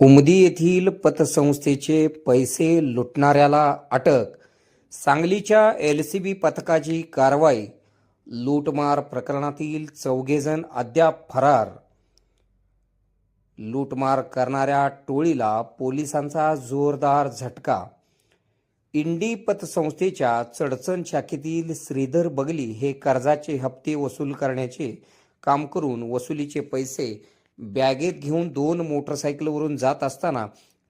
उमदी येथील पतसंस्थेचे पैसे लुटणाऱ्याला अटक. सांगलीच्या एल सी बी पथकाची कारवाई. लूटमार प्रकरणातील चौघेजण अद्याप फरार. लूटमार करणाऱ्या टोळीला पोलिसांचा जोरदार झटका. इंडी पतसंस्थेच्या चडचण शाखेतील श्रीधर बगली हे कर्जाचे हप्ते वसूल करण्याचे काम करून वसुलीचे पैसे बॅगेत घेऊन दोन मोटरसायकलवरून जात असताना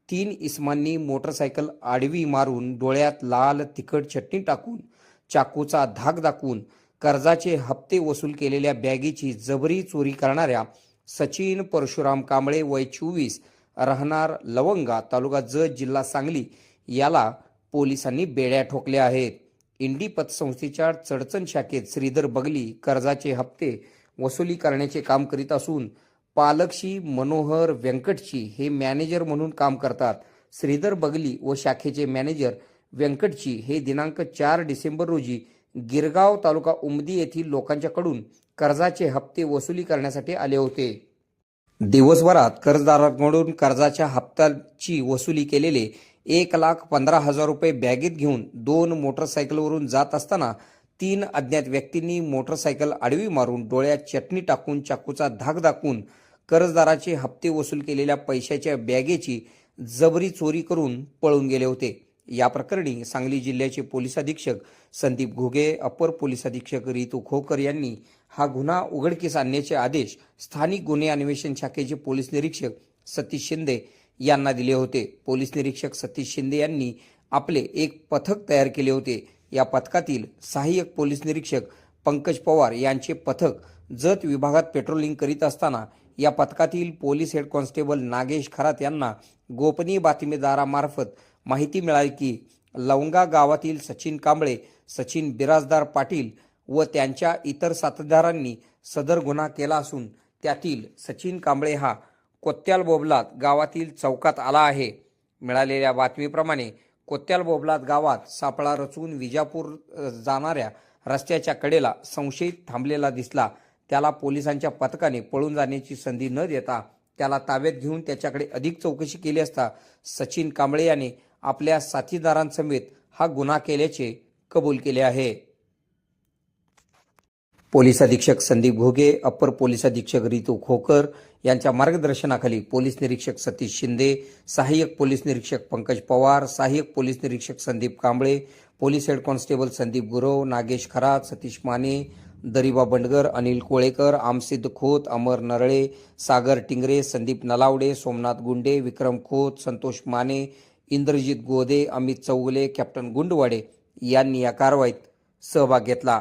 तीन इस्मांनी मोटरसायकल आडवी मारून डोळ्यात लाल तिखट चटणी टाकून चाकूचा धाक दाखवून कर्जाचे हप्ते वसूल केलेल्या बॅगेची जबरी चोरी करणाऱ्या सचिन परशुराम कांबळे वय चोवीस राहणार लवंगा तालुका जत जिल्हा सांगली याला पोलिसांनी बेड्या ठोकल्या आहेत. इंडी पतसंस्थेच्या चडचण शाखेत श्रीधर बगली कर्जाचे हप्ते वसुली करण्याचे काम करीत असून पालकशी मनोहर व्यंकटची हे मॅनेजर म्हणून काम करतात. श्रीधर बगली व शाखेचे मॅनेजर व्यंकटची हे दिनांक चार डिसेंबर रोजी गिरगाव तालुका उमदी येथील लोकांच्याकडून कर्जाचे हप्ते वसुली करण्यासाठी आले होते. दिवसभरात कर्जदारांकडून कर्जाच्या हप्त्याची वसुली केलेले एक लाख पंधरा हजार रुपये बॅगेत घेऊन दोन मोटरसायकलवरून जात असताना तीन अज्ञात व्यक्तींनी मोटरसायकल आडवी मारून डोळ्यात चटणी टाकून चाकूचा धाक दाखवून कर्जदाराचे हप्ते वसूल केलेल्या पैशाच्या बॅगेची जबरी चोरी करून पळून गेले होते. या प्रकरणी सांगली जिल्ह्याचे पोलीस अधीक्षक संदीप घुगे अपर पोलीस अधीक्षक रितू खोकर यांनी हा गुन्हा उघडकीस आणण्याचे आदेश स्थानिक गुन्हे अन्वेषण शाखेचे पोलीस निरीक्षक सतीश शिंदे यांना दिले होते. पोलीस निरीक्षक सतीश शिंदे यांनी आपले एक पथक तयार केले होते. या पथकातील सहाय्यक पोलीस निरीक्षक पंकज पवार यांचे पथक जत विभागात पेट्रोलिंग करीत असताना या पथकातील police head constable Nagesh Kharat यांना गोपनीय बातमीदारामार्फत माहिती मिळाली की लवंगा गावातील सचिन कांबळे सचिन बिराजदार पाटील व त्यांच्या इतर साथीदारांनी सदर गुन्हा केला असून त्यातील सचिन कांबळे हा कोत्याल बोबलात गावातील चौकात आला आहे. मिळालेल्या बातमीप्रमाणे कोत्याल बोबलात गावात सापळा रचून विजापूर जाणाऱ्या रस्त्याच्या कडेला संशयित थांबलेला दिसला. त्याला पोलिसांच्या पथकाने पळून जाण्याची संधी न देता त्याला ताब्यात घेऊन त्याच्याकडे अधिक चौकशी केली असता सचिन कांबळे याने आपल्या साथीदारांसमेत हा गुन्हा केल्याचे कबूल केले आहे. पोलीस अधीक्षक संदीप घोगे अप्पर पोलीस अधीक्षक रितू खोकर यांच्या मार्गदर्शनाखाली पोलीस निरीक्षक सतीश शिंदे सहाय्यक पोलीस निरीक्षक पंकज पवार सहाय्यक पोलीस निरीक्षक Sandeep Kamble police head constable Sandeep Gurav Nagesh Kharat Satish Mane Dariba Bandgar Anil Kolekar Amsiddha Khot Amar Narale Sagar Tingre Sandeep Nalawade Somnath Gunde Vikram Khot Santosh Mane Indrajit Gode Amit Chougule captain Gundwade यांनी या कारवाईत सहभाग घेतला.